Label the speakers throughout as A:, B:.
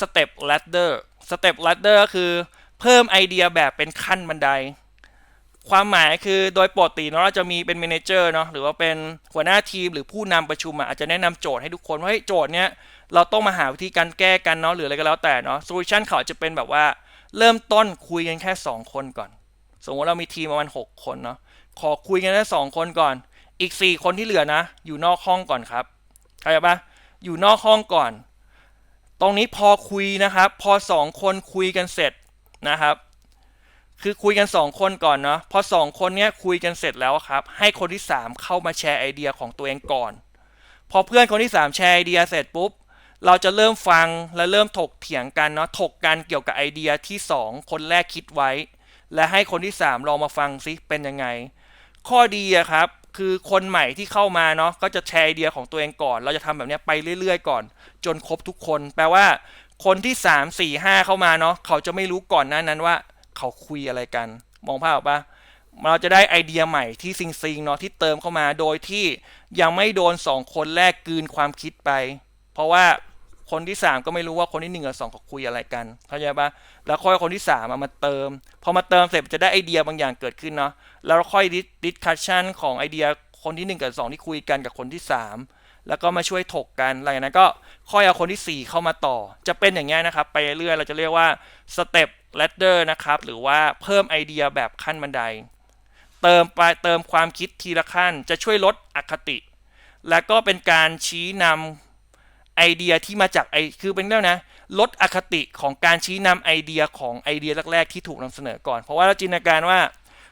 A: step ladder step ladder ก็คือเพิ่มไอเดียแบบเป็นขั้นบันได ความหมายคือโดยปกติเนาะเราจะมีเป็น m ม n เจอร์เนาะหรือว่าเป็นหัวหน้าทีมหรือผู้นำประชุมอาจจะแนะนำโจทย์ให้ทุกคนว่าเฮ้ยโจทย์เนี้ยเราต้องมาหาวิธีการแก้กันเนาะหรืออะไรก็แล้วแต่เนาะโซลูชันเขาจจะเป็นแบบว่าเริ่มต้นคุยกันแค่ 2 คนก่อน สมมติเรามีทีมประมาณ6คนเนาะขอคุยกันแค่สองคนก่อน อีก 4 คนที่เหลือนะ อยู่นอกห้องก่อนครับเข้าใจปะอยู่นอกห้องก่อน ตรงนี้พอคุยนะครับ พอ 2 คนคุยกันเสร็จนะครับ คือคุยกัน 2 คนก่อนเนาะพอ 2 คนเนี้ยคุยกันเสร็จแล้วครับ ให้คนที่ 3 เข้ามาแชร์ไอเดียของตัวเองก่อน พอเพื่อนคนที่ 3 แชร์ไอเดียเสร็จปุ๊บเราจะเริ่มฟังและเริ่มถกเถียงกันเนาะถกกันเกี่ยวกับไอเดียที่ 2 คนแรกคิดไว้ และให้คนที่ 3 ลองมาฟังซิเป็นยังไง ข้อดีอะครับ คือคนใหม่ที่เข้ามาเนาะก็จะแชร์ไอเดียของตัวเองก่อน เราจะทำแบบนี้ไปเรื่อยๆ ก่อน จนครบทุกคน แปลว่า คนที่ 3 4 5 เข้ามาเนาะเขาจะไม่รู้ก่อนหน้านั้นว่า เขาคุยอะไรกัน มองภาพออกปะเราจะได้ไอเดียใหม่ที่ซิงซิงเนาะที่เติมเข้ามาโดยที่ยังไม่โดน 2 คนแรกกืนความคิดไป เพราะว่า คนที่ 3 ก็ไม่รู้ว่าคนที่ 1 กับ 2 เขาคุยอะไรกัน เข้าใจปะแล้วค่อยคนที่3อะมาเติม พอมาเติมเสร็จจะได้ไอเดียบางอย่างเกิดขึ้นเนาะ แล้วค่อยดิสคัชชันของไอเดียคนที่ 1 กับ 2 ที่คุยกันกับคนที่ 3 แล้วก็มาช่วยถกกันหลังจากนั้นก็ค่อยเอาคนที่ 4 เข้ามาต่อ จะเป็นอย่างเงี้ยนะครับ ไปเรื่อยเราจะเรียกว่า step ladder นะครับ หรือว่าเพิ่มไอเดียแบบขั้นบันได เติมไปเติมความคิดทีละขั้น จะช่วยลดอคติ และก็เป็นการชี้นำ ไอเดียที่มาจากไอคือเป็นเรื่องนะลดอคติของการชี้นำไอเดียของไอเดียแรกๆที่ถูกนำเสนอก่อน เพราะว่าเราจินตนาการว่า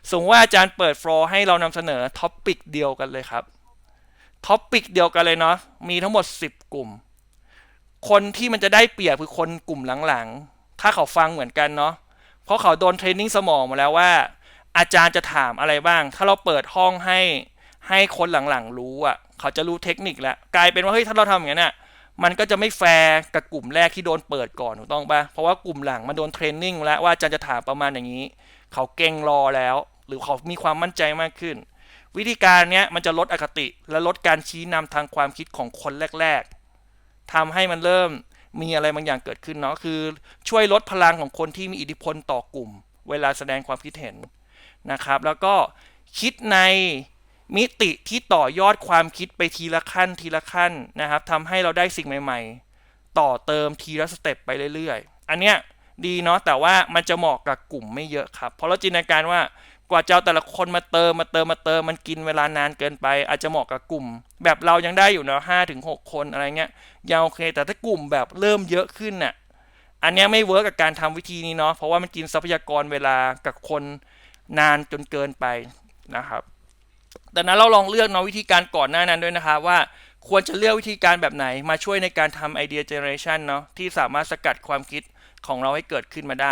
A: สมมติว่าอาจารย์เปิดฟลอร์ให้เรานำเสนอท็อปปิกเดียวกันเลยครับท็อปปิกเดียวกันเลยเนาะมีทั้งหมด 10 กลุ่ม คนที่มันจะได้เปรียบคือคนกลุ่มหลังๆ ถ้าเขาฟังเหมือนกันเนาะเพราะเขาโดนเทรนนิ่งสมองมาแล้วว่า อาจารย์จะถามอะไรบ้าง ถ้าเราเปิดห้องให้ให้คนหลังๆ รู้อะ เขาจะรู้เทคนิคแล้ว กลายเป็นว่าเฮ้ยถ้าเราทำอย่างนั้นอะ มันก็จะไม่แฟร์กับกลุ่มแรกที่โดนเปิดก่อนถูกต้องปะเพราะว่ากลุ่มหลังมันโดนเทรนนิ่งแล้วว่าอาจารย์จะถามประมาณอย่างนี้ เขาเก่งรอแล้ว หรือเขามีความมั่นใจมากขึ้น วิธีการเนี้ยมันจะลดอคติ และลดการชี้นำทางความคิดของคนแรก ๆทำให้มันเริ่มมีอะไรบางอย่างเกิดขึ้นเนาะคือ ช่วยลดพลังของคนที่มีอิทธิพลต่อกลุ่ม เวลาแสดงความคิดเห็นนะครับ แล้วก็คิดใน มิติที่ต่อยอดความคิดไปทีละขั้นทีละขั้นนะครับทำให้เราได้สิ่งใหม่ ๆ ต่อเติมทีละสเต็ปไปเรื่อยๆ อันเนี้ยดีเนาะแต่ว่ามันจะเหมาะกับกลุ่มไม่เยอะครับ เพราะเราจินตนาการว่ากว่าจะเอาแต่ละคนมาเติมมาเติมมาเติมมันกินเวลานานเกินไป อาจจะเหมาะกับกลุ่ม แบบเรายังได้อยู่เนาะห้าถึงหกคนอะไรเงี้ยยังโอเค แต่ถ้ากลุ่มแบบเริ่มเยอะขึ้นน่ะอันเนี้ยไม่เวิร์กกับการทำวิธีนี้เนาะเพราะว่ามันกินทรัพยากรเวลากับคนนานจนเกินไปนะครับ ดังนั้นเราลองเลือกเนาะวิธีการก่อนหน้านั้นด้วยนะคะว่าควรจะเลือกวิธีการแบบไหนมาช่วยในการทำไอเดียเจเนเรชันเนาะที่สามารถสกัดความคิดของเราให้เกิดขึ้นมาได้